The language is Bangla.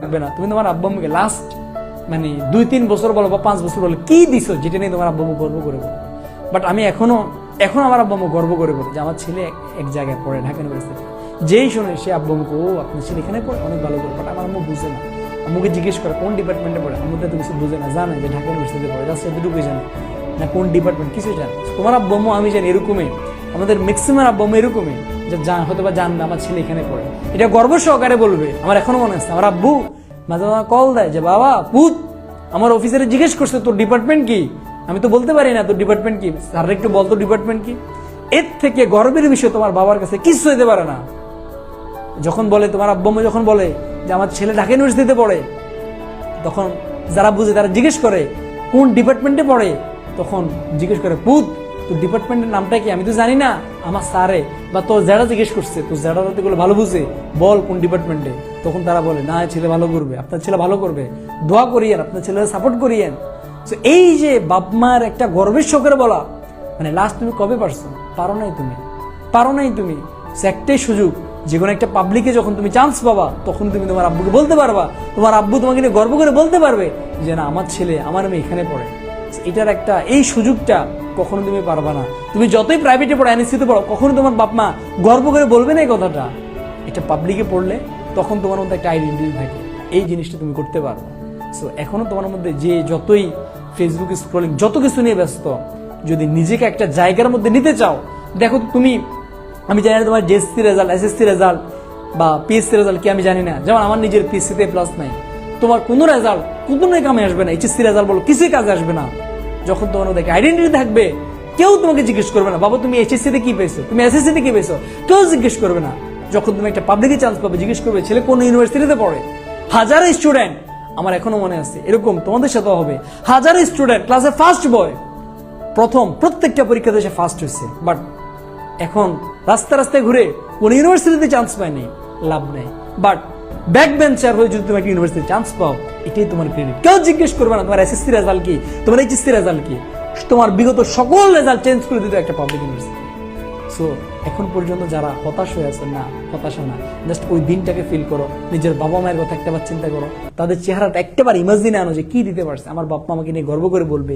থাকবে না। তুমি তোমার আব্বু আম্মুকে লাস্ট মানে দুই, তিন বছর বলো বা পাঁচ বছর বলো, কি দিছো যেটা নিয়ে তোমার আব্বু গর্ব করে বলো? বাট আমি এখনও, এখন আমার আব্বু গর্ব করে বলে যে আমার ছেলে এক- জায়গায় পড়ে, ঢাকা ইউনিভার্সিটি যেই শোনে সে আব্বু আম্মুকে ও, আপনার ছেলে এখানে পড়ে? অনেক ভালো করে বাট আমার আম্মু বুঝে না। আম্মুকে জিজ্ঞেস করে, কোন ডিপার্টমেন্টে পড়ে? আম্মু তো কিছু বুঝে না, জানে যে ঢাকা ইউনিভার্সিটিতে পড়ে জাস্ট এতটুকুই জানে। না, কোন ডিপার্টমেন্ট কিছু জানে তোমার আব্বু আমি জানি এরকমই। আমাদের ম্যাক্সিমাম আব্বু এরকমই। যে হয়তো বা জানবে আমার ছেলে এখানে পড়ে। এটা গর্ব সহকারে বলবে। আমার এখনও মনে আছে। আমার আব্বু মাঝে মাঝে কল দেয় যে, বাবা, পুত, আমার অফিসারে জিজ্ঞেস করছে, তোর ডিপার্টমেন্ট কি? আমি তো বলতে পারি না, তোর ডিপার্টমেন্ট কি? স্যার একটু বলতো ডিপার্টমেন্ট কি? এর থেকে গর্বের বিষয় তোমার বাবার কাছে কিছু হইতে পারে না। যখন বলে, তোমার আব্বু আম্মু যখন বলে যে, আমার ছেলে ঢাকা ইউনিভার্সিটিতে পড়ে, তখন যারা বুঝে তারা জিজ্ঞেস করে, কোন ডিপার্টমেন্টে পড়ে? তখন জিজ্ঞেস করে, পুত তোর ডিপার্টমেন্টের নামটা কি? আমি তো জানি না। আমার স্যারে বা তোর যারা জিজ্ঞেস করছে। তোর যারা তো এগুলো ভালো বুঝে। বল কোন ডিপার্টমেন্টে তখন তারা বলে, না ছেলে ভালো করবে। আপনার ছেলে ভালো করবে। দোয়া করিয়েন, আপনার ছেলে সাপোর্ট করিয়েন। তো এই যে বাপ মার একটা গর্বের শোকের বলা মানে লাস্ট তুমি কবে পারছ? পারো নাই তুমি। পারো নাই তুমি। একটাই সুযোগ, যে কোনো একটা পাবলিকে যখন তুমি চান্স পাবা, তখন তুমি তোমার আব্বুকে বলতে পারবা। তোমার আব্বু তোমাকে নিয়ে গর্ব করে বলতে পারবে যে, না, আমার ছেলে, আমার মেয়ে এখানে পড়ে। এটার একটা, এই সুযোগটা কখনো তুমি পারবা না। তুমি যতই প্রাইভেটে পড়ো এনএসসিতে পড়ো, কখনো তোমার বাপ মা গর্ব করে বলবে না এই কথাটা। এটা পাবলিকে পড়লে তখন তোমার মধ্যে একটা আইডেন্টিটি থাকে। এই জিনিসটা তুমি করতে পারো সো এখনও তোমার মধ্যে যে যতই ফেসবুক স্ক্রলিং যত কিছু নিয়ে ব্যস্ত, যদি নিজেকে একটা জায়গার মধ্যে নিতে চাও, দেখো তুমি, আমি জানি না তোমার জেএসসি রেজাল্ট এসএসসি রেজাল্ট বা পিএসসি রেজাল্ট কি, আমি জানি না। যেমন আমার নিজের পিএসসিতে প্লাস নাই। তোমার কোনো রেজাল্ট কোনো কামে আসবে না। এইচএসসি রেজাল্ট বলো, কিছুই কাজে আসবে না। যখন তোমার মধ্যে আইডেন্টিটি থাকবে, কেউ তোমাকে জিজ্ঞেস করবে না, বাবা, তুমি এইচএসসি তে কি পেয়েছ? তুমি এসএসসি তে কি পেয়েছ? কেউ জিজ্ঞেস করবে না। যখন তুমি একটা পাবলিকে চান্স পাবে, জিজ্ঞেস করবে, ছেলে কোন ইউনিভার্সিটিতে পড়ে? হাজার স্টুডেন্ট আমার এখনও মনে আছে, এরকম তোমাদের সাথে হবে। হাজার স্টুডেন্ট ক্লাসে ফার্স্ট বয় প্রথম, প্রত্যেকটা পরীক্ষাতে সে ফার্স্ট হয়েছে। বাট এখন রাস্তা রাস্তায় ঘুরে কোন ইউনিভার্সিটিতে চান্স পায়নি, লাভ নেই। বাট ব্যাক বেঞ্চার হয়ে যদি তুমি একটা ইউনিভার্সিটি চান্স পাও, এটাই তোমার ক্রেডিট কেউ জিজ্ঞেস করবে না তোমার এসএসসি রেজাল্ট কি, তোমার এইচএসসি রেজাল্ট কি। তোমার বিগত সকল রেজাল্ট চেঞ্জ করে একটা পাবলিক ইউনিভার্সিটি সো এখন পর্যন্ত যারা হতাশ হয়ে আছে না, হতাশা না জাস্ট ওই দিনটাকে ফিল করো, নিজের বাবা মায়ের কথা একটাবার চিন্তা করো, তাদের চেহারাটা একটাবার ইমাজিনে আনো যে কি দিতে পারছে। আমার বাবা মা আমাকে নিয়ে গর্ব করে বলবে